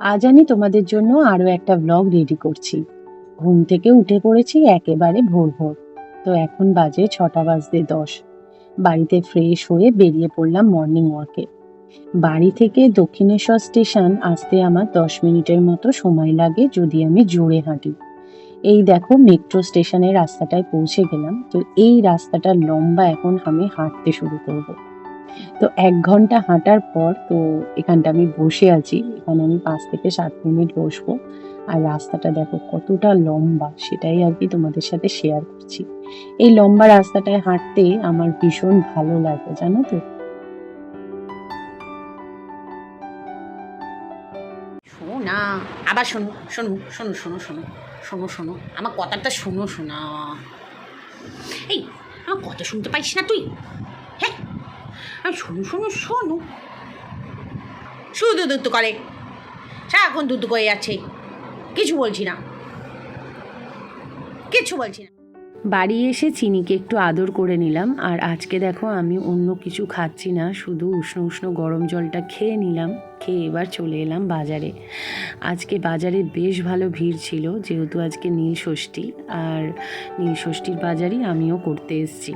আজ আমি তোমাদের জন্য আরও একটা ব্লগ রেডি করছি। ঘুম থেকে উঠে পড়েছি একেবারে ভোর ভোর। তো এখন বাজে ছটা বাজতে দশ। বাড়িতে ফ্রেশ হয়ে বেরিয়ে পড়লাম মর্নিং ওয়াকে বাড়ি থেকে দক্ষিণেশ্বর স্টেশন আসতে আমার দশ মিনিটের মতো সময় লাগে যদি আমি জোরে হাঁটি। এই দেখো মেট্রো স্টেশনের রাস্তাটায় পৌঁছে গেলাম। তো এই রাস্তাটা লম্বা এখন আমি হাঁটতে শুরু করব। তো এক ঘণ্টা হাঁটার পর তো এখানটা আমি বসে আছি। এখানে আমি পাঁচ থেকে সাত মিনিট বসবো। আর রাস্তাটা দেখো কতটা লম্বা, সেটাই আর কি তোমাদের সাথে শেয়ার করছি। এই লম্বা রাস্তাটায় হাঁটতে আমার ভীষণ ভালো লাগে, জানো তো? না, আবার শোনো শোনো শোনো শোনো শোনো শোনো শোনো, আমার কথাটা শোনো, শোনা। এই, আমার কথা শুনতে পাইস না তুই? আমি শোনো শোনো শোনো। শুধু দুধ করে। সারাক্ষণ দুধ করে যাচ্ছে। কিছু বলছি না। কিছু বলছি না। বাড়ি এসে চিনিকে একটু আদর করে নিলাম আর আজকে দেখো আমি অন্য কিছু খাচ্ছি না শুধু উষ্ণ উষ্ণ গরম জলটা খেয়ে নিলাম খেয়ে এবার চলে এলাম বাজারে। আজকে বাজারে বেশ ভালো ভিড় ছিল যেহেতু আজকে নীল ষষ্ঠী আর নীল ষষ্ঠীর বাজারই আমিও করতে এসেছি।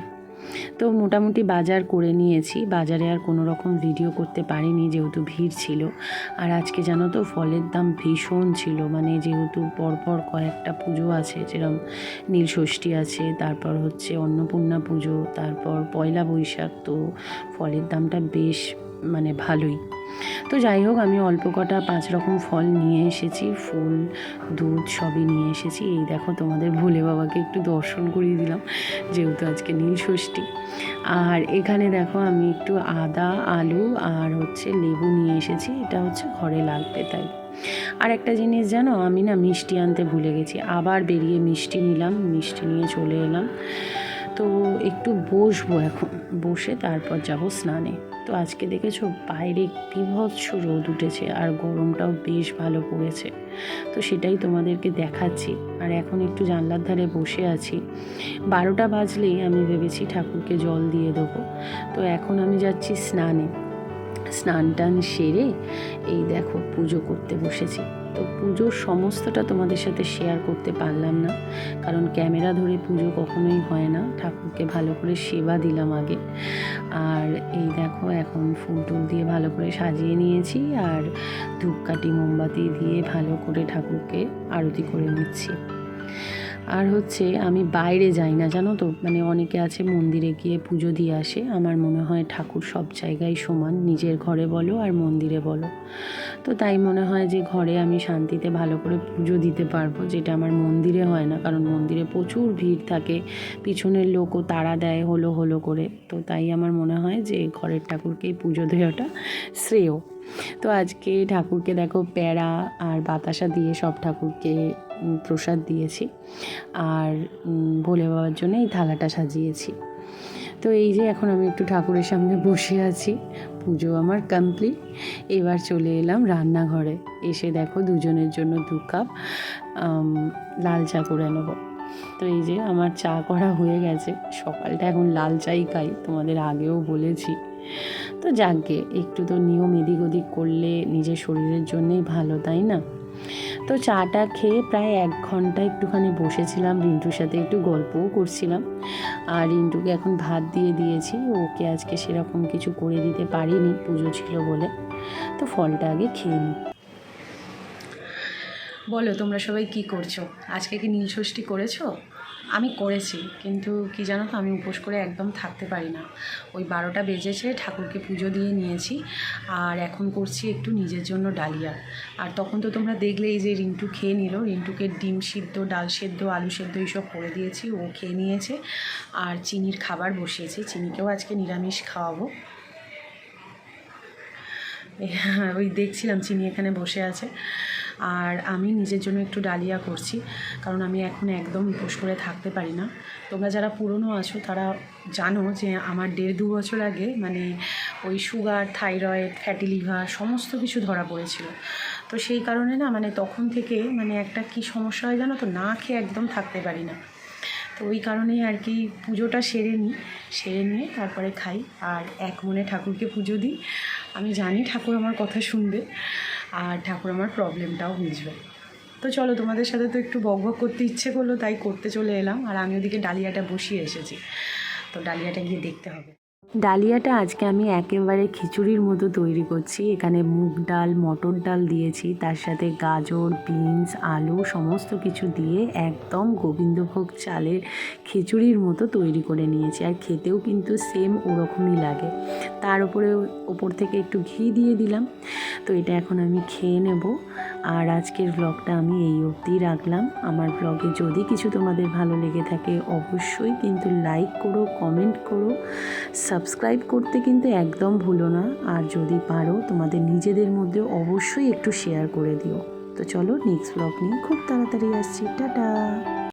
তো মোটামুটি বাজার করে নিয়েছি। বাজারে আর কোনো রকম ভিডিও করতে পারিনি যেহেতু ভিড় ছিল। আর আজকে জানো তো ফলের দাম ভীষণ ছিল। মানে যেহেতু পরপর কয়েকটা পুজো আছে যেরকম নীলষষ্ঠী আছে, তারপর হচ্ছে অন্নপূর্ণা পুজো, তারপর পয়লা বৈশাখ, তো ফলের দামটা বেশ মানে ভালোই। তো যাই হোক, আমি অল্প কটা পাঁচ রকম ফল নিয়ে এসেছি, ফুল, দুধ সবই নিয়ে এসেছি। এই দেখো, তোমাদের ভোলে বাবাকে একটু দর্শন করিয়ে দিলাম, যেহেতু আজকে নীল ষষ্ঠী। আর এখানে দেখো, আমি একটু আদা, আলু আর হচ্ছে লেবু নিয়ে এসেছি, এটা হচ্ছে ঘরে লাগবে তাই। আর একটা জিনিস জানো, আমি না মিষ্টি আনতে ভুলে গেছি, আবার বেরিয়ে মিষ্টি নিলাম, মিষ্টি নিয়ে চলে এলাম। তো একটু বসবো এখন, বসে তারপর যাব স্নানে। তো আজকে দেখেছ বাইরে বিভৎস রোদ উঠেছে আর গরমটাও বেশ ভালো পড়েছে। তো সেটাই তোমাদেরকে দেখাচ্ছি। আর এখন একটু জানলার ধারে বসে আছি। বারোটা বাজলেই আমি ভেবেছি ঠাকুরকে জল দিয়ে দেবো। তো এখন আমি যাচ্ছি স্নানে। স্নান টান সেরে এই দেখো পুজো করতে বসেছি। তো পুজোর সমস্তটা তোমাদের সাথে শেয়ার করতে পারলাম না। কারণ ক্যামেরা ধরে পুজো কখনোই হয় না। ঠাকুরকে ভালো করে সেবা দিলাম আগে। আর এই দেখো, এখন ফুল টুল দিয়ে ভালো করে সাজিয়ে নিয়েছি। আর ধূপকাঠি, মোমবাতি দিয়ে ভালো করে ঠাকুরকে আরতি করে নিচ্ছি। আর হচ্ছে আমি বাইরে যাই না, জানো তো? মানে অনেকে আছে মন্দিরে গিয়ে পুজো দিয়ে আসে। আমার মনে হয় ঠাকুর সব জায়গায় সমান, নিজের ঘরে বলো আর মন্দিরে বলো। তো তাই মনে হয় যে ঘরে আমি শান্তিতে ভালো করে পুজো দিতে পারব, যেটা আমার মন্দিরে হয় না। কারণ মন্দিরে প্রচুর ভিড় থাকে, পিছনের লোকও তাড়া দেয় হলো হলো করে। তো তাই আমার মনে হয় যে ঘরের ঠাকুরকেই পুজো দেওয়াটা শ্রেয়। তো আজকে ঠাকুরকে দেখো প্যাড়া আর বাতাসা দিয়ে সব ঠাকুরকে প্রসাদ দিয়েছি আর ভোলে বাবার জন্য এই থালাটা সাজিয়েছি। তো এই যে এখন আমি একটু ঠাকুরের সামনে বসে আছি, পুজো আমার কমপ্লিট এবার চলে এলাম রান্নাঘরে। এসে দেখো দুজনের জন্য দু কাপ লাল চা করে নেব। তো এই যে আমার চা করা হয়ে গেছে। সকালটা এখন লাল চাই খাই, তোমাদের আগেও বলেছি। তো যাকগে একটু তো নিয়ম এদিক ওদিক করলে নিজের শরীরের জন্যেই ভালো, তাই না? তো চাটা খেয়ে প্রায় এক ঘণ্টা একটুখানি বসেছিলাম, রিন্টুর সাথে একটু গল্পও করছিলাম। আর রিন্টুকে এখন ভাত দিয়ে দিয়েছি, ওকে আজকে সেরকম কিছু করে দিতে পারিনি, পুজো ছিল বলে। তো ফলটা আগে খেয়ে নিই। বলো তোমরা সবাই কি করছ? আজকে কি নীল ষষ্ঠী করেছ? আমি করেছি, কিন্তু কি জানো তো, আমি উপোস করে একদম থাকতে পারি না। ওই বারোটা বেজেছে, ঠাকুরকে পুজো দিয়ে নিয়েছি, আর এখন করছি একটু নিজের জন্য ডালিয়া। আর তখন তো তোমরা দেখলেই যে রিন্টু খেয়ে নিল, রিন্টুকে ডিম সিদ্ধ, ডাল সেদ্ধ, আলু সেদ্ধ এইসব করে দিয়েছি, ও খেয়ে নিয়েছে, আর চিনির খাবার বসিয়েছি, চিনিকেও আজকে নিরামিষ খাওয়াবো। ওই দেখছিলাম, চিনি এখানে বসে আছে। আর আমি নিজের জন্য একটু ডালিয়া করছি, কারণ আমি এখন একদম উপোস করে থাকতে পারি না। তোমরা যারা পুরনো আছো, তারা জানো যে আমার দেড় দু বছর আগে মানে ওই সুগার, থাইরয়েড, ফ্যাটি লিভার সমস্ত কিছু ধরা পড়েছিল। তো সেই কারণে না মানে তখন থেকে মানে একটা কি সমস্যা হয় জানো তো? না খেয়ে একদম থাকতে পারি না। তো ওই কারণেই আর কি পুজোটা সেরে নিই, সেরে নিয়ে তারপরে খাই। আর এক মনে ঠাকুরকে পুজো দিই। আমি জানি ঠাকুর আমার কথা শুনবে। আর ঠাকুর আমার প্রবলেমটাও বুঝবে। তো চলো, তোমাদের সাথে তো একটু বক বক করতে ইচ্ছে করল, তাই করতে চলে এলাম। আর আমি ওদিকে ডালিয়াটা বসিয়ে এসেছি। তো ডালিয়াটা গিয়ে দেখতে হবে। ডালিয়াটা আজকে আমি একেবারে খিচুড়ির মতো তৈরি করছি। এখানে মুগ ডাল, মটর ডাল দিয়েছি। তার সাথে গাজর, বিনস, আলু সমস্ত কিছু দিয়ে একদম গোবিন্দভোগ চালের খিচুড়ির মতো তৈরি করে নিয়েছি। আর খেতেও কিন্তু সেম ওরকমই লাগে। তার উপরে ওপর থেকে একটু ঘি দিয়ে দিলাম। তো এটা এখন আমি খেয়ে নেব। আর আজকের ব্লগটা আমি এই অবধি রাখলাম। আমার ব্লগে যদি কিছু তোমাদের ভালো লেগে থাকে, অবশ্যই কিন্তু লাইক করো কমেন্ট করো। সাবস্ক্রাইব করতে কিন্তু একদম ভুলো না। আর যদি পারো, তোমাদের নিজেদের মধ্যে অবশ্যই একটু শেয়ার করে দিও। তো চলো নেক্সট ব্লগ নিয়ে খুব তাড়াতাড়ি আসছি। টাটা!